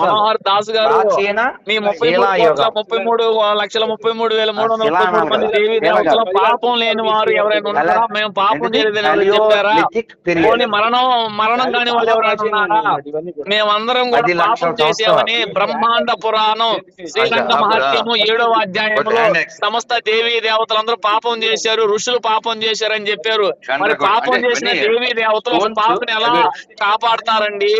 మనోహర్ దాస్ గారు మీ ముప్పై ముప్పై మూడు లక్షల ముప్పై మూడు వేల మూడు వందల ముప్పై మూడు మంది. దేవి దేవతల. పాపం లేని వారు ఎవరైనా ఉన్నారా మేము పాపం చేయలేదని చెప్పారా. పోనీ మరణం మరణం కాని వాళ్ళు ఎవరైనా ఉన్నారా మేమందరం కూడా పాపం చేసామని. బ్రహ్మాండ పురాణం శ్రీరంగ అబ్బా. మహత్యము ఏడవ అధ్యాయంలో. సమస్త దేవీ దేవతలందరూ పాపం చేశారు ఋషులు పాపం చేశారని చెప్పారు మరి పాపం చేసిన దేవీ దేవతలు పాపని ఎలా. కాపాడతారండి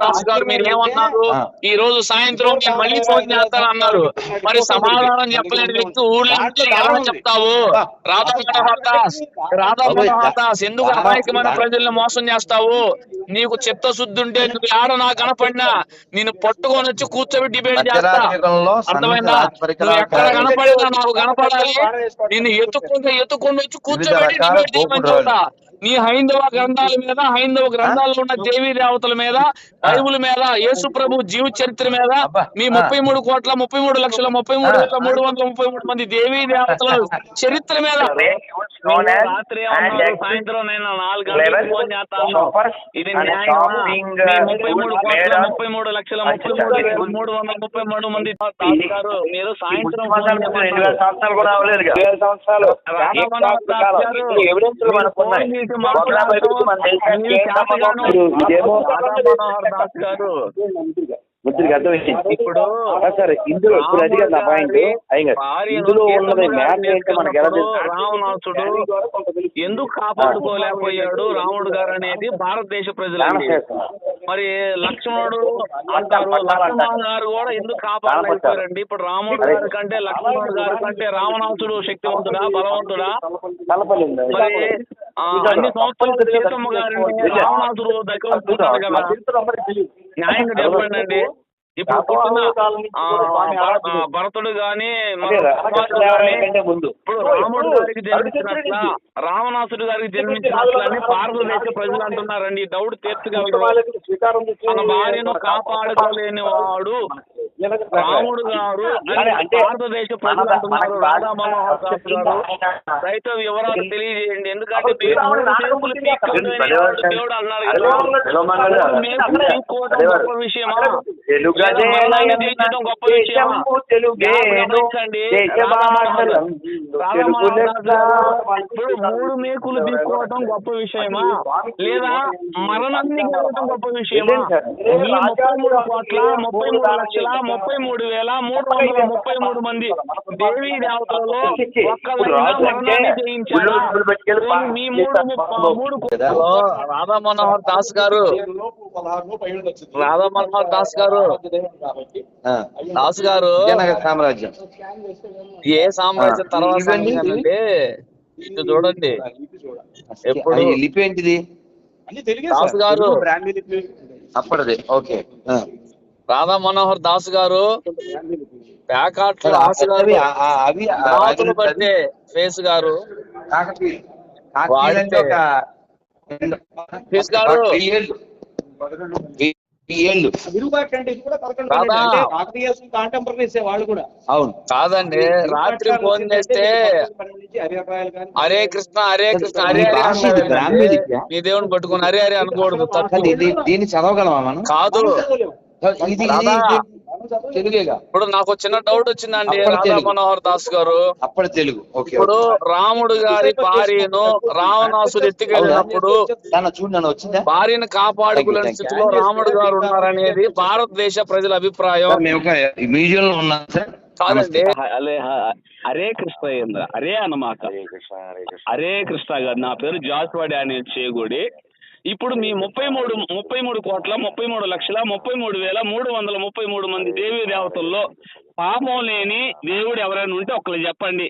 దాస్ గారు మీరు ఏమన్నారు? ఆ. ఈ రోజు సాయంత్రం నేను మళ్ళీ ఫోన్ చేస్తానన్నారు మరి సమాధానం చెప్పలేని వ్యక్తి ఊళ్ళో ఎలా చెప్తావు. రాధా మనోహర్ దాస్ రాధా మనోహర్ దాస్ ఎందుకు అమాయకమైన ప్రజల్ని మోసం చేస్తావు? నీకు చిత్తశుద్ధి ఉంటే నువ్వు ఆడ నాకు కనపడినా? నేను పట్టుకొని వచ్చి కూర్చోబెట్టి డిబేట్ చేస్తా. అర్థమైందా? నువ్వు ఎక్కడ కనపడినా నాకు కనపడాలి. నిన్ను ఎత్తుకుంటూ ఎత్తుకొని వచ్చి కూర్చోబెట్టి డిబేట్ చేయమని గోపురాలు. నీ హైందవ గ్రంథాల మీద హైందవ గ్రంథాల్లో ఉన్న దేవీ దేవతల మీద బైబుల్ మీద యేసు ప్రభు జీవ చరిత్ర మీద. మీ. ముప్పై మూడు కోట్ల ముప్పై మూడు లక్షల ముప్పై మూడు వేల మూడు వందల ముప్పై మూడు మంది దేవీ దేవతల చరిత్ర మీద. రాత్రి సాయంత్రం నేను నాలుగు level గంటలకు ఫోన్ చేస్తాను. shoppers ఇది and న్యాయమా? shopping, మీ uh, ముప్పై మూడు కోట్ల ముప్పై మూడు లక్షల ముప్పై మూడు వేల మూడు వందల ముప్పై మూడు మంది దాస్ గారు మీరు సాయంత్రం ఫోన్ రెండు వేల చేయమన్నారు. సంవత్సరాలు. కూడా అవ్వలేదు వేల సంవత్సరాలు ఇప్పుడు సార్ ఇందులో ఇప్పుడు అది కదా నా పాయింట్. ఇందులో ఉన్నది ఏంటో మనకి ఎలా రావణాసుడు ఎందుకు కాపాడుకోలేకపోయాడు రాముడు గారు అనేది భారతదేశ ప్రజలండి. మరి లక్ష్మణుడు అంటారు లక్ష్మణుడు గారు కూడా ఎందుకు కాపాడలేకపోయారండి? ఇప్పుడు రాముడు గారి కంటే లక్ష్మణుడు గారి కంటే రావణాసుడు శక్తివంతుడా బలవంతుడా. మరి అన్ని సంవత్సరాలు సీతమ్మ గారిని రావణాసుడు దగ్గర ఉంటున్నాడు కదా. న్యాయంగా చెప్పండి అండి ఇప్పుడు పుట్టిన ఆ, భర- ఆ, భరతుడు గాని ఇప్పుడు రాముడు గారికి జన్మించినట్ల రావణాసుడు గారికి జన్మించినట్లని భారతదేశ ప్రజలు అంటున్నారండి. డౌట్ తీర్చగలరు. తన భార్యను కాపాడుకోలేని వాడు రాముడు గారు భారతదేశ ప్రజలు అంటున్నారు రాధా మనోహర్ దాస్ గారు రైతు వివరాలు తెలియజేయండి. ఎందుకంటే దేవుడు గొప్ప విషయమా? గొప్ప విషయమా? ఇప్పుడు మూడు మేకులు తీసుకోవటం గొప్ప విషయమా? లేదా మరణాన్ని గొప్ప విషయమా? ముప్పై మూడు కోట్ల ముప్పై మూడు లక్షల ముప్పై మూడు వేల మూడు వందల ముప్పై మూడు మంది దేవీ దేవతలలో మీ మూడు మూడు రాధా మనోహర్ దాస్ గారు. రాధా మనోహర్ దాస్ గారు. దాస్ గారు సామ్రాజ్యం. ఏ సామ్రాజ్యం తర్వాత? ఇటు చూడండి. ఎప్పుడు లిపి ఏంటిది? దాస్ గారు. అప్పటిది. ఓకే. రాధా మనోహర్ దాస్ గారు ప్యాకాట్ల ఫేస్ గారు ఫేస్ అవును. కాదండి రాత్రి ఫోన్ చేస్తే హరే కృష్ణ హరే కృష్ణ హరే లిప్యా? మీ దేవుని పట్టుకుని హరే హరే అనకూడదు తప్పు. అసలు ఇది దీన్ని చదవగలమా మనం? కాదు. ఇది ఇది రాదా? తెలుగేగా? ఇప్పుడు నాకు చిన్న డౌట్ వచ్చిందండి రాధా. మనోహర్ దాస్ గారు. అప్పటి తెలుగు. ఓకే ఇప్పుడు రాముడు గారి భార్యను రావణాసుడు ఎత్తుకెళ్ళినప్పుడు భార్యను కాపాడుకునే స్థితిలో రాముడు గారు ఉన్నారనేది భారతదేశ ప్రజల అభిప్రాయం. మ్యూజియం లో ఉన్నాం సార్. కాదండి. అలే హరే కృష్ణ అరే అన్నమాట. హరే కృష్ణ గారు నా పేరు జాస్వాడి అనే చేగుడి. ఇప్పుడు మీ ముప్పై మూడు ముప్పై మూడు కోట్ల ముప్పై మూడు లక్షల ముప్పై మూడు వేల మూడు వందల ముప్పై మూడు మంది దేవీ దేవతల్లో పాపం లేని దేవుడు ఎవరైనా ఉంటే ఒక్కరు చెప్పండి.